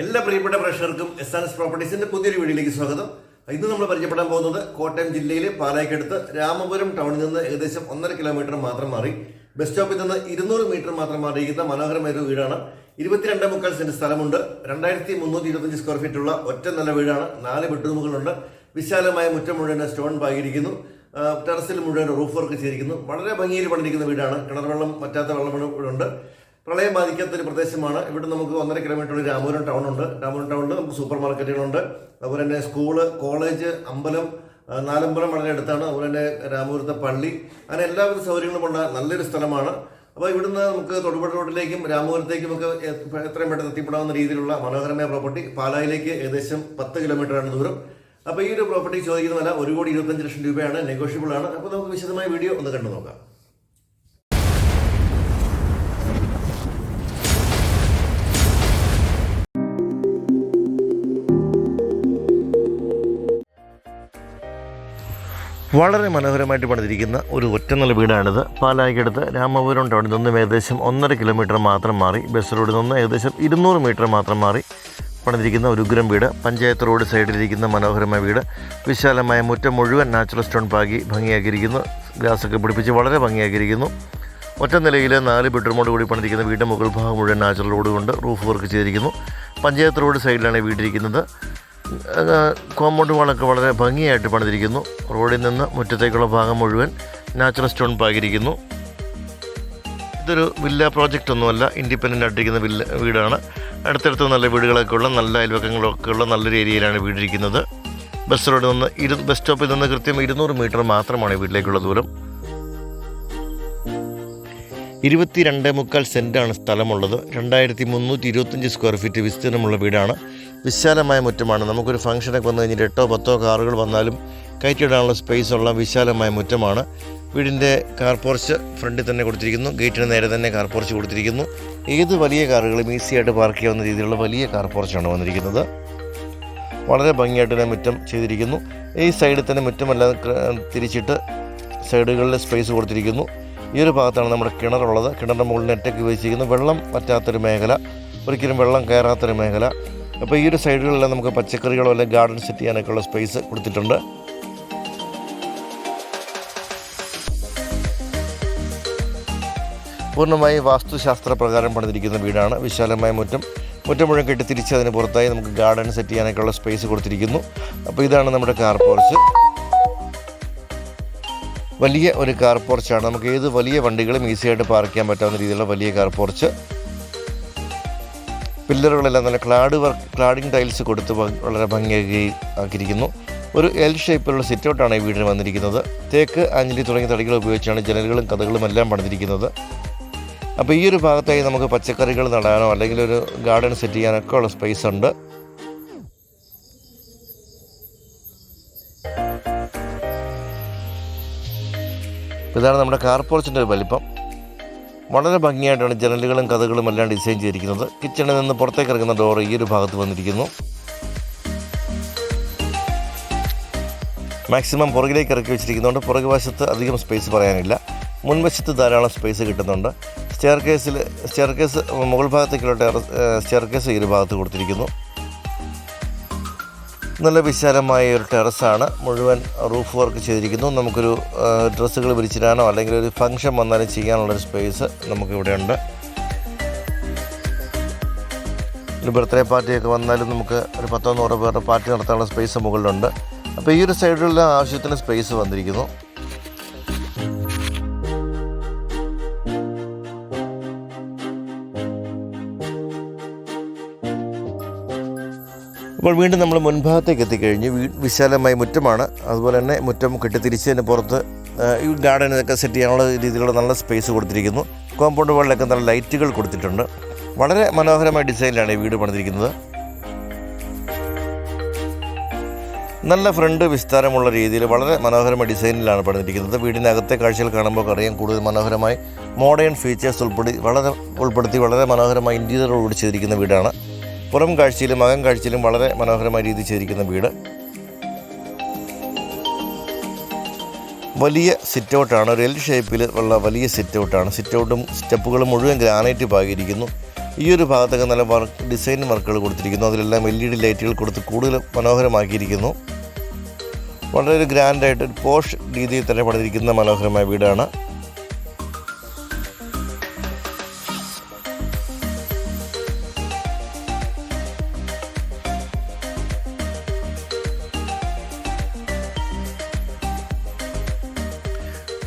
എല്ലാ പ്രിയപ്പെട്ട പ്രേക്ഷകർക്കും എസ് ആൻ എസ് പ്രോപ്പർട്ടീസിന്റെ പുതിയൊരു വീഡിയോയിലേക്ക് സ്വാഗതം. ഇന്ന് നമ്മൾ പരിചയപ്പെടാൻ പോകുന്നത് കോട്ടയം ജില്ലയിലെ പാലായ്ക്കടുത്ത് രാമപുരം ടൗണിൽ നിന്ന് ഏകദേശം ഒന്നര കിലോമീറ്റർ മാത്രം മാറി ബസ് സ്റ്റോപ്പിൽ നിന്ന് ഇരുന്നൂറ് മീറ്റർ മാത്രം മാറിയിരിക്കുന്ന മനോഹരമായ ഒരു വീടാണ്. ഇരുപത്തിരണ്ട് മുക്കാൽ സെന്റ് സ്ഥലമുണ്ട്. രണ്ടായിരത്തി മുന്നൂറ്റി ഇരുപത്തഞ്ച് സ്ക്വയർ ഫീറ്റ് ഉള്ള ഒറ്റ നല്ല വീടാണ്. നാല് ബെഡ്റൂമുകളുണ്ട്. വിശാലമായ മുറ്റം മുഴുവൻ സ്റ്റോൺ പാകിയിരിക്കുന്നു. ടെറസിൽ മുഴുവൻ റൂഫ് വർക്ക് ചെയ്തിരിക്കുന്നു. വളരെ ഭംഗിയിൽ പണിയിരിക്കുന്ന വീടാണ്. കിണർ വെള്ളം പറ്റാത്ത വെള്ളം ഉണ്ട് പ്രളയം ബാധിക്കാത്ത ഒരു പ്രദേശമാണ്. ഇവിടെ നമുക്ക് ഒന്നര കിലോമീറ്റർ രാമപുരം ടൗൺ ഉണ്ട്. രാമപുരം ടൗണിൽ നമുക്ക് സൂപ്പർ മാർക്കറ്റുകളുണ്ട് അതുപോലെ തന്നെ സ്കൂൾ കോളേജ് അമ്പലം നാലമ്പലം വളരെ അടുത്താണ്. അതുപോലെ തന്നെ രാമപുരത്തെ പള്ളി. അങ്ങനെ എല്ലാവിധ സൗകര്യങ്ങളും ഉള്ള നല്ലൊരു സ്ഥലമാണ്. അപ്പോൾ ഇവിടുന്ന് നമുക്ക് തൊടുപുഴ റോഡിലേക്കും രാമപുരത്തേക്കും ഒക്കെ എത്രയും പെട്ടെന്ന് എത്തിപ്പെടാവുന്ന രീതിയിലുള്ള മനോഹരമായ പ്രോപ്പർട്ടി പാലായിലേക്ക് ഏകദേശം പത്ത് കിലോമീറ്ററാണ് ദൂരം. അപ്പോൾ ഈ ഒരു പ്രോപ്പർട്ടി ചോദിക്കുന്ന വില ഒരു കോടി ഇരുപത്തഞ്ച് ലക്ഷം രൂപയാണ് നെഗോഷ്യബിൾ ആണ്. അപ്പോൾ നമുക്ക് വിശദമായ വീഡിയോ ഒന്ന് കണ്ടു നോക്കാം വളരെ മനോഹരമായിട്ട് പണിതിരിക്കുന്ന ഒരു ഒറ്റനില വീടാണിത്. പാലായിക്കടുത്ത് രാമപുരം ടൗണിൽ നിന്നും ഏകദേശം ഒന്നര കിലോമീറ്റർ മാത്രം മാറി ബസ് റോഡിൽ നിന്ന് ഏകദേശം ഇരുന്നൂറ് മീറ്റർ മാത്രം മാറി പണിതിരിക്കുന്ന ഒരു ഉഗ്രം വീട്. പഞ്ചായത്ത് റോഡ് സൈഡിലിരിക്കുന്ന മനോഹരമായ വീട്. വിശാലമായ മുറ്റം മുഴുവൻ നാച്ചുറൽ സ്റ്റോൺ പാകി ഭംഗിയാക്കിയിരിക്കുന്നു. ഗ്ലാസൊക്കെ പിടിപ്പിച്ച് വളരെ ഭംഗിയാക്കിയിരിക്കുന്നു. ഒറ്റ നിലയിൽ നാല് ബെഡ്റൂമോട് കൂടി പണിതിരിക്കുന്ന വീടിന്റെ മുകൾ ഭാഗം മുഴുവൻ നാച്ചുറൽ റോഡ് കൊണ്ട് റൂഫ് വർക്ക് ചെയ്തിരിക്കുന്നു. പഞ്ചായത്ത് റോഡ് സൈഡിലാണ് ഈ വീടിരിക്കുന്നത്. കോമ്പൗണ്ട് വാളൊക്കെ വളരെ ഭംഗിയായിട്ട് പണിതിരിക്കുന്നു. റോഡിൽ നിന്ന് മുറ്റത്തേക്കുള്ള ഭാഗം മുഴുവൻ നാച്ചുറൽ സ്റ്റോൺ പാകിയിരിക്കുന്നു. ഇതൊരു വില്ല പ്രോജക്റ്റ് ഒന്നുമല്ല ഇൻഡിപെൻഡന്റ് ആയിട്ടിരിക്കുന്ന വില്ല വീടാണ്. അടുത്തടുത്ത് നല്ല വീടുകളൊക്കെ ഉള്ള നല്ല അയൽവക്കങ്ങളൊക്കെ ഉള്ള നല്ലൊരു ഏരിയയിലാണ് വീടിരിക്കുന്നത്. ബസ് റോഡിൽ നിന്ന് ഇരു ബസ് സ്റ്റോപ്പിൽ നിന്ന് കൃത്യം ഇരുന്നൂറ് മീറ്റർ മാത്രമാണ് വീട്ടിലേക്കുള്ള ദൂരം. ഇരുപത്തിരണ്ട് മുക്കാൽ സെന്റാണ് സ്ഥലമുള്ളത്. രണ്ടായിരത്തി മുന്നൂറ്റി ഇരുപത്തഞ്ച് സ്ക്വയർ ഫീറ്റ് വിസ്തീർണമുള്ള വീടാണ്. വിശാലമായ മുറ്റമാണ്. നമുക്കൊരു ഫംഗ്ഷനൊക്കെ വന്നു കഴിഞ്ഞിട്ട് എട്ടോ പത്തോ കാറുകൾ വന്നാലും കയറ്റിയിടാനുള്ള സ്പേസ് ഉള്ള വിശാലമായ മുറ്റമാണ്. വീടിന്റെ കാർ പോർച്ച് ഫ്രണ്ടിൽ തന്നെ കൊടുത്തിരിക്കുന്നു. ഗേറ്റിന് നേരെ തന്നെ കാർ പോർച്ച് കൊടുത്തിരിക്കുന്നു. ഏത് വലിയ കാറുകളും ഈസിയായിട്ട് പാർക്ക് ചെയ്യാവുന്ന രീതിയിലുള്ള വലിയ കാർ പോർച്ചാണ് വന്നിരിക്കുന്നത്. വളരെ ഭംഗിയായിട്ട് തന്നെ മുറ്റം ചെയ്തിരിക്കുന്നു. ഈ സൈഡിൽ തന്നെ മുറ്റമെല്ലാം തിരിച്ചിട്ട് സൈഡുകളിൽ സ്പേസ് കൊടുത്തിരിക്കുന്നു. ഈ ഒരു ഭാഗത്താണ് നമ്മുടെ കിണറുള്ളത്. കിണറിന്റെ മുകളിൽ നെറ്റൊക്കെ ഉപയോഗിച്ചിരിക്കുന്നു. വെള്ളം പറ്റാത്തൊരു മേഖല. ഒരിക്കലും വെള്ളം കയറാത്തൊരു മേഖല. അപ്പോൾ ഈ ഒരു സൈഡുകളിലെല്ലാം നമുക്ക് പച്ചക്കറികളോ അല്ലെങ്കിൽ ഗാർഡൻ സെറ്റ് ചെയ്യാനൊക്കെ ഉള്ള സ്പേസ് കൊടുത്തിട്ടുണ്ട്. പൂർണമായി വാസ്തുശാസ്ത്ര പ്രകാരം പണിതിരിക്കുന്ന വീടാണ്. വിശാലമായ മുറ്റം. മുറ്റം മുഴുവൻ കെട്ടി തിരിച്ച് അതിന് പുറത്തായി നമുക്ക് ഗാർഡൻ സെറ്റ് ചെയ്യാനൊക്കെയുള്ള സ്പേസ് കൊടുത്തിരിക്കുന്നു. അപ്പോൾ ഇതാണ് നമ്മുടെ കാർ പോർച്ച് വലിയ ഒരു കാർ പോർച്ചാണ് നമുക്ക് ഏത് വലിയ വണ്ടികളും ഈസിയായിട്ട് പാർക്ക് ചെയ്യാൻ പറ്റാവുന്ന രീതിയിലുള്ള വലിയ കാർ പോർച്ച് പില്ലറുകളെല്ലാം നല്ല ക്ലാഡ് വർക്ക് ക്ലാഡിങ് ടൈൽസ് കൊടുത്ത് വളരെ ഭംഗിയാക്കി ആക്കിയിരിക്കുന്നു. ഒരു എൽ ഷേപ്പിലുള്ള സിറ്റ് ഔട്ടാണ് ഈ വീടിന് വന്നിരിക്കുന്നത്. തേക്ക് അഞ്ഞലി തുടങ്ങിയ തടികൾ ഉപയോഗിച്ചാണ് ജനലുകളും കഥകളും എല്ലാം പണിതിരിക്കുന്നത്. അപ്പോൾ ഈ ഒരു ഭാഗത്തായി നമുക്ക് പച്ചക്കറികൾ നടാനോ അല്ലെങ്കിൽ ഒരു ഗാർഡൻ സെറ്റ് ചെയ്യാനൊക്കെ ഉള്ള സ്പേസ് ഉണ്ട്. ഇതാണ് നമ്മുടെ കാർ പോർച്ചിന്റെ ഒരു വലിപ്പം. വളരെ ഭംഗിയായിട്ടാണ് ജനലുകളും കഥകളും എല്ലാം ഡിസൈൻ ചെയ്തിരിക്കുന്നത്. കിച്ചണിൽ നിന്ന് പുറത്തേക്ക് ഇറങ്ങുന്ന ഡോർ ഈ ഒരു ഭാഗത്ത് വന്നിരിക്കുന്നു. മാക്സിമം പുറകിലേക്ക് ഇറക്കി വെച്ചിരിക്കുന്നതുകൊണ്ട് പുറകു വശത്ത് അധികം സ്പേസ് പറയാനില്ല. മുൻവശത്ത് ധാരാളം സ്പേസ് കിട്ടുന്നുണ്ട്. സ്റ്റെയർ കേസിൽ സ്റ്റെയർ കേസ് മുകൾ ഭാഗത്തേക്കുള്ള സ്റ്റെയർ കേസ് ഈ ഒരു ഭാഗത്ത് കൊടുത്തിരിക്കുന്നു. നല്ല വിശാലമായ ഒരു ടെറസാണ്. മുഴുവൻ റൂഫ് വർക്ക് ചെയ്തിരിക്കുന്നു. നമുക്കൊരു ഡ്രസ്സുകൾ വിരിച്ചിടാനോ അല്ലെങ്കിൽ ഒരു ഫംഗ്ഷൻ വന്നാലും ചെയ്യാനുള്ളൊരു സ്പേസ് നമുക്കിവിടെ ഉണ്ട് ഒരു ബർത്ത്ഡേ പാർട്ടിയൊക്കെ വന്നാലും നമുക്ക് ഒരു പത്തോ നൂറോ പേരുടെ പാർട്ടി നടത്താനുള്ള സ്പേസ് മുകളിലുണ്ട്. അപ്പോൾ ഈ ഒരു സൈഡിലുള്ള ആവശ്യത്തിന് സ്പേസ് വന്നിരിക്കുന്നു. അപ്പോൾ വീണ്ടും നമ്മൾ മുൻഭാഗത്തേക്ക് എത്തിക്കഴിഞ്ഞ് വിശാലമായ മുറ്റമാണ്. അതുപോലെ തന്നെ മുറ്റം കെട്ടിത്തിരിച്ചതിന് പുറത്ത് ഈ ഈ ഗാർഡനൊക്കെ സെറ്റ് ചെയ്യാനുള്ള രീതിയിലുള്ള നല്ല സ്പേസ് കൊടുത്തിരിക്കുന്നു. കോമ്പൗണ്ട് വാളിലൊക്കെ നല്ല ലൈറ്റുകൾ കൊടുത്തിട്ടുണ്ട്. വളരെ മനോഹരമായ ഡിസൈനിലാണ് ഈ വീട് പണിതിരിക്കുന്നത്. നല്ല ഫ്രണ്ട് വിസ്താരമുള്ള രീതിയിൽ വളരെ മനോഹരമായ ഡിസൈനിലാണ് പണിതിരിക്കുന്നത്. വീടിനകത്തെ കാഴ്ചകൾ കാണുമ്പോൾ അറിയാം കൂടുതൽ മനോഹരമായി മോഡേൺ ഫീച്ചേഴ്സ് ഉൾപ്പെടുത്തി വളരെ ഉൾപ്പെടുത്തി വളരെ മനോഹരമായ ഇന്റീരിയറോട് ചെയ്തിരിക്കുന്ന വീടാണ്. പുറം കാഴ്ചയിലും അകം കാഴ്ചയിലും വളരെ മനോഹരമായ രീതിയിൽ ചെയ്തിരിക്കുന്ന വീട്. വലിയ സിറ്റൗട്ടാണ് ഒരു എൽ ഷേപ്പിൽ ഉള്ള വലിയ സിറ്റൗട്ടാണ് സിറ്റൗട്ടും സ്റ്റെപ്പുകളും മുഴുവൻ ഗ്രാനൈറ്റ് പാകിയിരിക്കുന്നു. ഈ ഒരു ഭാഗത്തൊക്കെ നല്ല വർക്ക് ഡിസൈൻ വർക്കുകൾ കൊടുത്തിരിക്കുന്നു. അതിലെല്ലാം എൽ ഇ ഡി ലൈറ്റുകൾ കൊടുത്ത് കൂടുതൽ മനോഹരമാക്കിയിരിക്കുന്നു. വളരെ ഗ്രാൻഡായിട്ട് പോഷ് രീതിയിൽ തന്നെ പണിതിരിക്കുന്ന മനോഹരമായ വീടാണ്.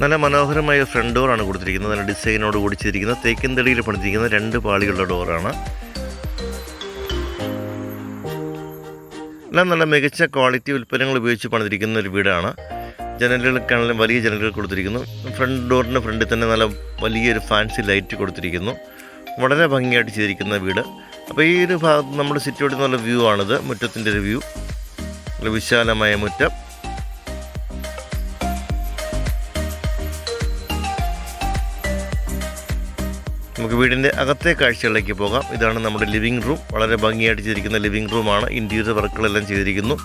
നല്ല മനോഹരമായ ഫ്രണ്ട് ഡോറാണ് കൊടുത്തിരിക്കുന്നത്. നല്ല ഡിസൈനോട് കൂടി ചെയ്തിരിക്കുന്നത്. തേക്കിൻ പണിതിരിക്കുന്ന രണ്ട് പാളികളുടെ ഡോറാണ് എല്ലാം നല്ല മികച്ച ക്വാളിറ്റി ഉൽപ്പന്നങ്ങൾ ഉപയോഗിച്ച് പണിതിരിക്കുന്ന ഒരു വീടാണ്. ജനലുകൾക്കാണെങ്കിലും വലിയ ജനലുകൾ കൊടുത്തിരിക്കുന്നു. ഫ്രണ്ട് ഡോറിന്റെ ഫ്രണ്ടിൽ തന്നെ നല്ല വലിയൊരു ഫാൻസി ലൈറ്റ് കൊടുത്തിരിക്കുന്നു. വളരെ ഭംഗിയായിട്ട് ചെയ്തിരിക്കുന്ന വീട്. അപ്പോൾ ഈ ഒരു ഭാഗത്ത് നമ്മുടെ സിറ്റിയോട് നല്ല വ്യൂ ആണിത്. മുറ്റത്തിന്റെ ഒരു വ്യൂ വിശാലമായ മുറ്റം. നമുക്ക് വീടിന്റെ അകത്തെ കാഴ്ചകളിലേക്ക് പോകാം. ഇതാണ് നമ്മുടെ ലിവിംഗ് റൂം വളരെ ഭംഗിയായിട്ട് ചെയ്തിരിക്കുന്ന ലിവിംഗ് റൂമാണ് ഇന്റീരിയർ വർക്കുകളെല്ലാം ചെയ്തിരിക്കുന്നു.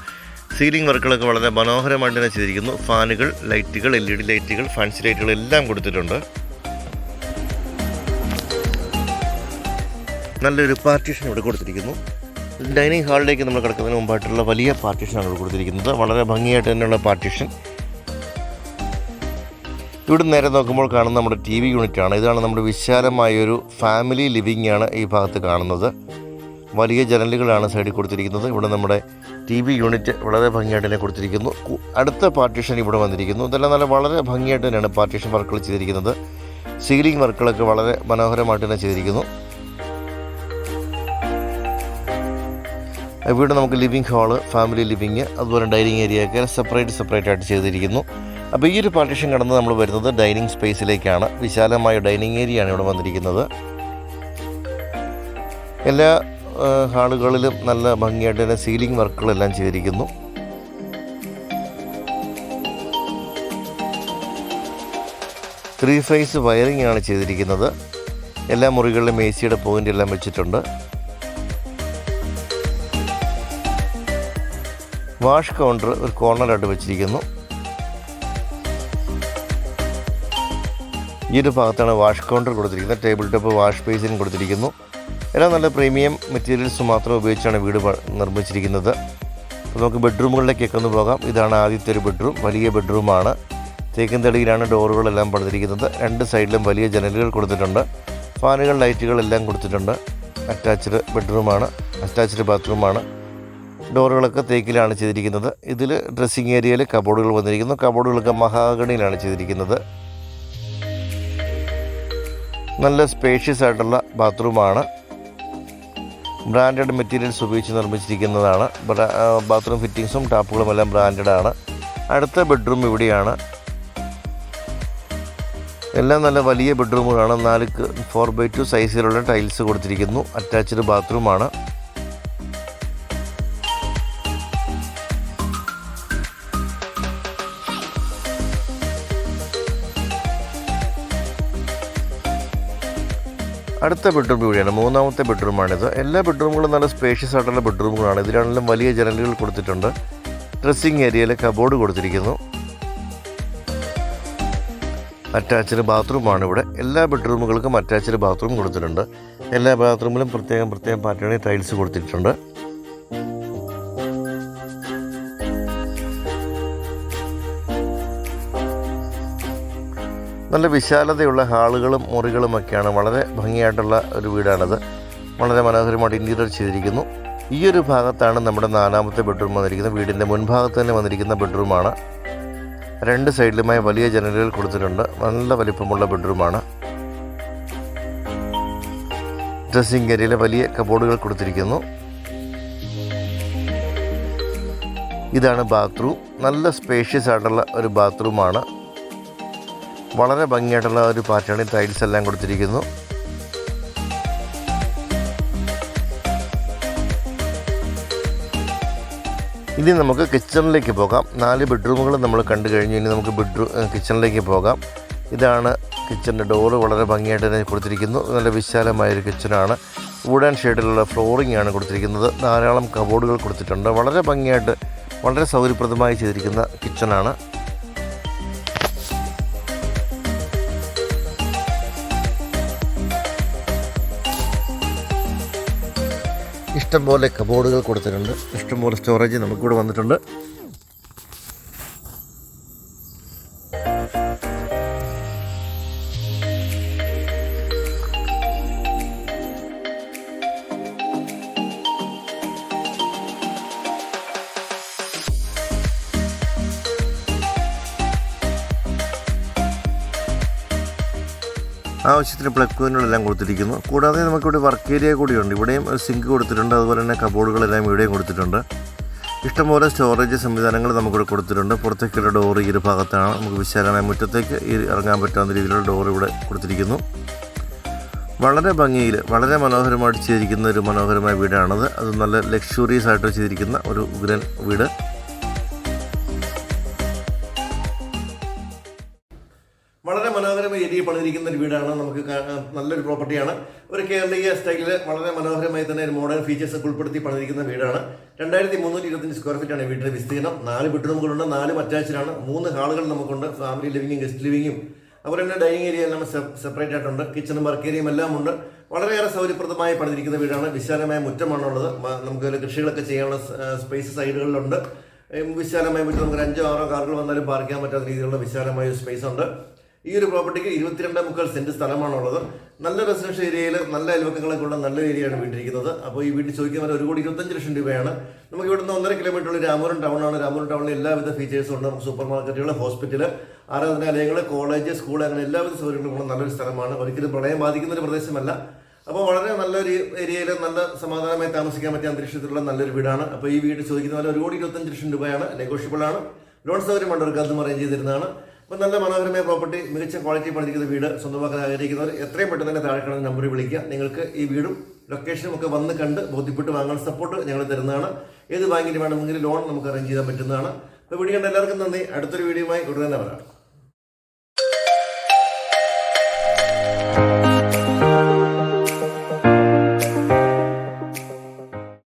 സീലിംഗ് വർക്കുകളൊക്കെ വളരെ മനോഹരമായിട്ട് തന്നെ ചെയ്തിരിക്കുന്നു. ഫാനുകൾ ലൈറ്റുകൾ എൽ ഇ ഡി ലൈറ്റുകൾ ഫാൻസി ലൈറ്റുകൾ എല്ലാം കൊടുത്തിട്ടുണ്ട്. നല്ലൊരു പാർട്ടീഷൻ ഇവിടെ കൊടുത്തിരിക്കുന്നു. ഡൈനിങ് ഹാളിലേക്ക് നമ്മൾ കിടക്കുന്നതിന് മുമ്പായിട്ടുള്ള വലിയ പാർട്ടീഷനാണ് ഇവിടെ കൊടുത്തിരിക്കുന്നത്. വളരെ ഭംഗിയായിട്ട് തന്നെയുള്ള പാർട്ടീഷൻ ഇവിടെ നേരെ നോക്കുമ്പോൾ കാണുന്ന നമ്മുടെ ടി വി യൂണിറ്റ് ആണ് ഇതാണ് നമ്മുടെ വിശാലമായൊരു ഫാമിലി ലിവിംഗ് ആണ് ഈ ഭാഗത്ത് കാണുന്നത്. വലിയ ജനലുകളാണ് സൈഡിൽ കൊടുത്തിരിക്കുന്നത്. ഇവിടെ നമ്മുടെ ടി വി യൂണിറ്റ് വളരെ ഭംഗിയായിട്ട് തന്നെ കൊടുത്തിരിക്കുന്നു. അടുത്ത പാർട്ടീഷൻ ഇവിടെ വന്നിരിക്കുന്നു. ഇതെല്ലാം നല്ല വളരെ ഭംഗിയായിട്ട് തന്നെയാണ് പാർട്ടീഷൻ വർക്കുകൾ ചെയ്തിരിക്കുന്നത്. സീലിംഗ് വർക്കുകളൊക്കെ വളരെ മനോഹരമായിട്ട് തന്നെ ചെയ്തിരിക്കുന്നു. ഇവിടെ നമുക്ക് ലിവിംഗ് ഹാൾ ഫാമിലി ലിവിങ് അതുപോലെ ഡൈനിങ് ഏരിയ ഒക്കെ സെപ്പറേറ്റ് സെപ്പറേറ്റ് ആയിട്ട് ചെയ്തിരിക്കുന്നു. അപ്പോൾ ഈ ഒരു പാർട്ടീഷൻ കടന്ന് നമ്മൾ വരുന്നത് ഡൈനിങ് സ്പേസിലേക്കാണ് വിശാലമായ ഡൈനിങ് ഏരിയ ആണ് ഇവിടെ വന്നിരിക്കുന്നത്. എല്ലാ ഹാളുകളിലും നല്ല ഭംഗിയായിട്ട് തന്നെ സീലിംഗ് വർക്കുകളെല്ലാം ചെയ്തിരിക്കുന്നു. ത്രീ ഫേസ് വയറിംഗ് ആണ് ചെയ്തിരിക്കുന്നത്. എല്ലാ മുറികളിലും എ സിയുടെ പോയിന്റ് എല്ലാം വെച്ചിട്ടുണ്ട്. വാഷ് കൗണ്ടർ ഒരു കോർണറായിട്ട് വെച്ചിരിക്കുന്നു. ഈ ഒരു ഭാഗത്താണ് വാഷ് കൗണ്ടർ കൊടുത്തിരിക്കുന്നത്. ടേബിൾ ടോപ്പ് വാഷ് ബേസിനും കൊടുത്തിരിക്കുന്നു. എല്ലാം നല്ല പ്രീമിയം മെറ്റീരിയൽസ് മാത്രം ഉപയോഗിച്ചാണ് വീട് നിർമ്മിച്ചിരിക്കുന്നത്. അപ്പോൾ നമുക്ക് ബെഡ്റൂമുകളിലേക്കൊക്കെ ഒന്ന് പോകാം. ഇതാണ് ആദ്യത്തെ ഒരു ബെഡ്റൂം. വലിയ ബെഡ്റൂമാണ്. തേക്കിൻ തടിയിലാണ് ഡോറുകളെല്ലാം പണിതിരിക്കുന്നത്. രണ്ട് സൈഡിലും വലിയ ജനലുകൾ കൊടുത്തിട്ടുണ്ട്. ഫാനുകൾ ലൈറ്റുകൾ എല്ലാം കൊടുത്തിട്ടുണ്ട്. അറ്റാച്ച്ഡ് ബെഡ്റൂമാണ്. അറ്റാച്ച്ഡ് ബാത്റൂമാണ്. ഡോറുകളൊക്കെ തേക്കിലാണ് ചെയ്തിരിക്കുന്നത്. ഇതിൽ ഡ്രസ്സിങ് ഏരിയയിൽ കബോർഡുകൾ വന്നിരിക്കുന്നു. കബോർഡുകളൊക്കെ മഹാഗണിയിലാണ് ചെയ്തിരിക്കുന്നത്. നല്ല സ്പേഷ്യസ് ആയിട്ടുള്ള ബാത്റൂമാണ്. ബ്രാൻഡഡ് മെറ്റീരിയൽസ് ഉപയോഗിച്ച് നിർമ്മിച്ചിരിക്കുന്നതാണ്. ബാത്റൂം ഫിറ്റിങ്സും ടാപ്പുകളും എല്ലാം ബ്രാൻഡഡ് ആണ്. അടുത്ത ബെഡ്റൂം ഇവിടെയാണ്. എല്ലാം നല്ല വലിയ ബെഡ്റൂമുകളാണ് നാല് ഫോർ ബൈ ടു സൈസിലുള്ള ടൈൽസ് കൊടുത്തിരിക്കുന്നു. അറ്റാച്ച്ഡ് ബാത്റൂമാണ് അടുത്ത ബെഡ്റൂം കൂടിയാണ് മൂന്നാമത്തെ ബെഡ്റൂമാണിത് എല്ലാ ബെഡ്റൂമുകളും നല്ല സ്പേഷ്യസ് ആയിട്ടുള്ള ബെഡ്റൂമുകളാണ് ഇതിലാണെങ്കിലും വലിയ ജനലുകൾ കൊടുത്തിട്ടുണ്ട്. ഡ്രസ്സിംഗ് ഏരിയയിൽ കബോർഡ് കൊടുത്തിരിക്കുന്നു. അറ്റാച്ച്ഡ് ബാത്റൂമാണ് ഇവിടെ. എല്ലാ ബെഡ്റൂമുകൾക്കും അറ്റാച്ച്ഡ് ബാത്റൂം കൊടുത്തിട്ടുണ്ട്. എല്ലാ ബാത്റൂമിലും പ്രത്യേകം പ്രത്യേകം പാറ്റേണിൽ ടൈൽസ് കൊടുത്തിട്ടുണ്ട്. നല്ല വിശാലതയുള്ള ഹാളുകളും മുറികളുമൊക്കെയാണ് വളരെ ഭംഗിയായിട്ടുള്ള ഒരു വീടാണിത്. വളരെ മനോഹരമായിട്ട് ഇന്റീരിയർ ചെയ്തിരിക്കുന്നു. ഈ ഒരു ഭാഗത്താണ് നമ്മുടെ നാലാമത്തെ ബെഡ്റൂം വന്നിരിക്കുന്നത്. വീടിന്റെ മുൻഭാഗത്ത് തന്നെ വന്നിരിക്കുന്ന ബെഡ്റൂമാണ് രണ്ട് സൈഡിലുമായി വലിയ ജനലുകൾ കൊടുത്തിട്ടുണ്ട്. നല്ല വലിപ്പമുള്ള ബെഡ്റൂമാണ് ഡ്രസ്സിംഗ് ഏരിയയിലെ വലിയ കബോർഡുകൾ കൊടുത്തിരിക്കുന്നു. ഇതാണ് ബാത്റൂം നല്ല സ്പേഷ്യസ് ആയിട്ടുള്ള ഒരു ബാത്റൂമാണ് വളരെ ഭംഗിയായിട്ടുള്ള ഒരു പാറ്റേണിൽ ടൈൽസ് എല്ലാം കൊടുത്തിരിക്കുന്നു. ഇനി നമുക്ക് കിച്ചണിലേക്ക് പോകാം. നാല് ബെഡ്റൂമുകൾ നമ്മൾ കണ്ടു കഴിഞ്ഞു. ഇനി നമുക്ക് ബെഡ്റൂം കിച്ചണിലേക്ക് പോകാം. ഇതാണ് കിച്ചണിന്റെ ഡോറ് വളരെ ഭംഗിയായിട്ട് തന്നെ കൊടുത്തിരിക്കുന്നു. നല്ല വിശാലമായൊരു കിച്ചണാണ് വുഡൻ ഷെയ്ഡിലുള്ള ഫ്ലോറിംഗ് ആണ് കൊടുത്തിരിക്കുന്നത്. ധാരാളം കബോർഡുകൾ കൊടുത്തിട്ടുണ്ട്. വളരെ ഭംഗിയായിട്ട് വളരെ സൗകര്യപ്രദമായി ചെയ്തിരിക്കുന്ന കിച്ചണാണ് ഇഷ്ടംപോലെ കബോർഡുകൾ കൊടുത്തിട്ടുണ്ട്. ഇഷ്ടംപോലെ സ്റ്റോറേജ് നമുക്കിവിടെ വന്നിട്ടുണ്ട്. ആവശ്യത്തിന് പ്ലഗ് പോയിന്റുകളെല്ലാം കൊടുത്തിരിക്കുന്നു. കൂടാതെ നമുക്കിവിടെ വർക്ക് ഏരിയ കൂടിയുണ്ട്. ഇവിടെയും ഒരു സിങ്ക് കൊടുത്തിട്ടുണ്ട്. അതുപോലെ തന്നെ കബോർഡുകളെല്ലാം ഇവിടെയും കൊടുത്തിട്ടുണ്ട്. ഇഷ്ടംപോലെ സ്റ്റോറേജ് സംവിധാനങ്ങൾ നമുക്കിവിടെ കൊടുത്തിട്ടുണ്ട്. പുറത്തേക്കുള്ള ഡോർ ഈ ഒരു ഭാഗത്താണ്. നമുക്ക് വിശാലമായ മുറ്റത്തേക്ക് ഇറങ്ങാൻ പറ്റാവുന്ന രീതിയിലുള്ള ഡോർ ഇവിടെ കൊടുത്തിരിക്കുന്നു. വളരെ ഭംഗിയിൽ വളരെ മനോഹരമായിട്ട് ചെയ്തിരിക്കുന്ന ഒരു മനോഹരമായ വീടാണത്. അത് നല്ല ലക്ഷൂറിയസ് ആയിട്ട് ചെയ്തിരിക്കുന്ന ഒരു ഉഗ്രൻ വീട്. മനോഹരമായ പണിയിരിക്കുന്ന ഒരു വീടാണ്. നമുക്ക് നല്ലൊരു പ്രോപ്പർട്ടിയാണ്. ഒരു കേരളീയ സ്റ്റൈലിൽ വളരെ മനോഹരമായി തന്നെ ഒരു മോഡേൺ ഫീച്ചേഴ്സ് ഉൾപ്പെടുത്തി പണിയിരിക്കുന്ന വീടാണ്. രണ്ടായിരത്തി മുന്നൂറ്റി ഇരുപത്തഞ്ച് സ്ക്വയർ ഫീറ്റ് ആണ് ഈ വീടിന്റെ വിസ്തീർണം. നാല് ബെഡ്റൂമുകളുണ്ട് നാല് അറ്റാച്ച്ഡാണ് മൂന്ന് ഹാളുകൾ നമുക്കുണ്ട്. ഫാമിലി ലിവിംഗും ഗസ്റ്റ് ലിവിംഗും അതുപോലെ തന്നെ ഡൈനിങ് ഏരിയ എല്ലാം സെപ്പറേറ്റ് ആയിട്ടുണ്ട്. കിച്ചണും വർക്ക് ഏരിയയും എല്ലാം ഉണ്ട്. വളരെയേറെ സൗകര്യപ്രദമായി പണിതിരിക്കുന്ന വീടാണ്. വിശാലമായ മുറ്റമാണുള്ളത്. നമുക്ക് കൃഷികളൊക്കെ ചെയ്യാനുള്ള സ്പേസ് സൈഡുകളിലുണ്ട് വിശാലമായ മുറ്റം. നമുക്ക് അഞ്ചോ ആറോ കാറുകൾ വന്നാലും പാർക്ക് ചെയ്യാൻ പറ്റാത്ത രീതിയിലുള്ള വിശാലമായ സ്പേസ് ഉണ്ട്. ഈ ഒരു പ്രോപ്പർട്ടിക്ക് ഇരുപത്തിരണ്ട് മുക്കാൽ സെന്റ് സ്ഥലമാണുള്ളത്. നല്ല റെസിഡൻഷ്യൽ ഏരിയയിൽ നല്ല അയൽവക്കങ്ങളൊക്കെ ഉള്ള നല്ല ഏരിയയാണ് വീട്ടിരിക്കുന്നത്. അപ്പോൾ ഈ വീട്ടിൽ ചോദിക്കുന്ന ഒരു കോടി ഇരുപത്തഞ്ച് ലക്ഷം രൂപയാണ്. നമുക്ക് ഇവിടുന്ന് ഒന്നര കിലോമീറ്റർ ഉള്ള രാമപുരം ടൗണാണ് രാമപുരം ടൗണിൽ എല്ലാവിധ ഫീച്ചേഴ്സും ഉണ്ട്. നമുക്ക് സൂപ്പർ മാർക്കറ്റുകൾ ഹോസ്പിറ്റൽ ആരാധനാലയങ്ങൾ കോളേജ് സ്കൂൾ അങ്ങനെ എല്ലാവിധ സൗകര്യങ്ങളും ഉള്ള നല്ലൊരു സ്ഥലമാണ്. ഒരിക്കലും പ്രളയം ബാധിക്കുന്ന ഒരു പ്രദേശമല്ല. അപ്പോൾ വളരെ നല്ലൊരു ഏരിയയിൽ നല്ല സമാധാനമായി താമസിക്കാൻ പറ്റിയ അന്തരീക്ഷത്തിലുള്ള നല്ലൊരു വീടാണ്. അപ്പോൾ ഈ വീട് ചോദിക്കുന്ന പോലെ ഒരു കോടി ഇരുപത്തഞ്ച് ലക്ഷം രൂപയാണ്. നെഗോഷ്യബിൾ ആണ്. ലോൺ സൗകര്യം അതും അറേഞ്ച് ചെയ്തിരുന്നതാണ്. അപ്പോൾ നല്ല മനോഹരമായ പ്രോപ്പർട്ടി മികച്ച ക്വാളിറ്റി പണിതിരിക്കുന്ന വീട് സ്വന്തമാക്കാൻ ആഗ്രഹിക്കുന്നവർ എത്രയും പെട്ടെന്ന് തന്നെ താഴെ കാണുന്ന നമ്പറിൽ വിളിക്കുക. നിങ്ങൾക്ക് ഈ വീടും ലൊക്കേഷനും ഒക്കെ വന്ന് കണ്ട് ബോധ്യപ്പെട്ട് വാങ്ങാൻ സപ്പോർട്ട് ഞങ്ങൾ തരുന്നതാണ്. ഏത് ബാങ്കിൽ വേണമെങ്കിലും ലോൺ നമുക്ക് അറേഞ്ച് ചെയ്യാൻ പറ്റുന്നതാണ്. അപ്പോൾ വീഡിയോ കണ്ട എല്ലാവർക്കും നന്ദി. അടുത്തൊരു വീഡിയോയുമായി ഉടനെ തന്നെ വരാം.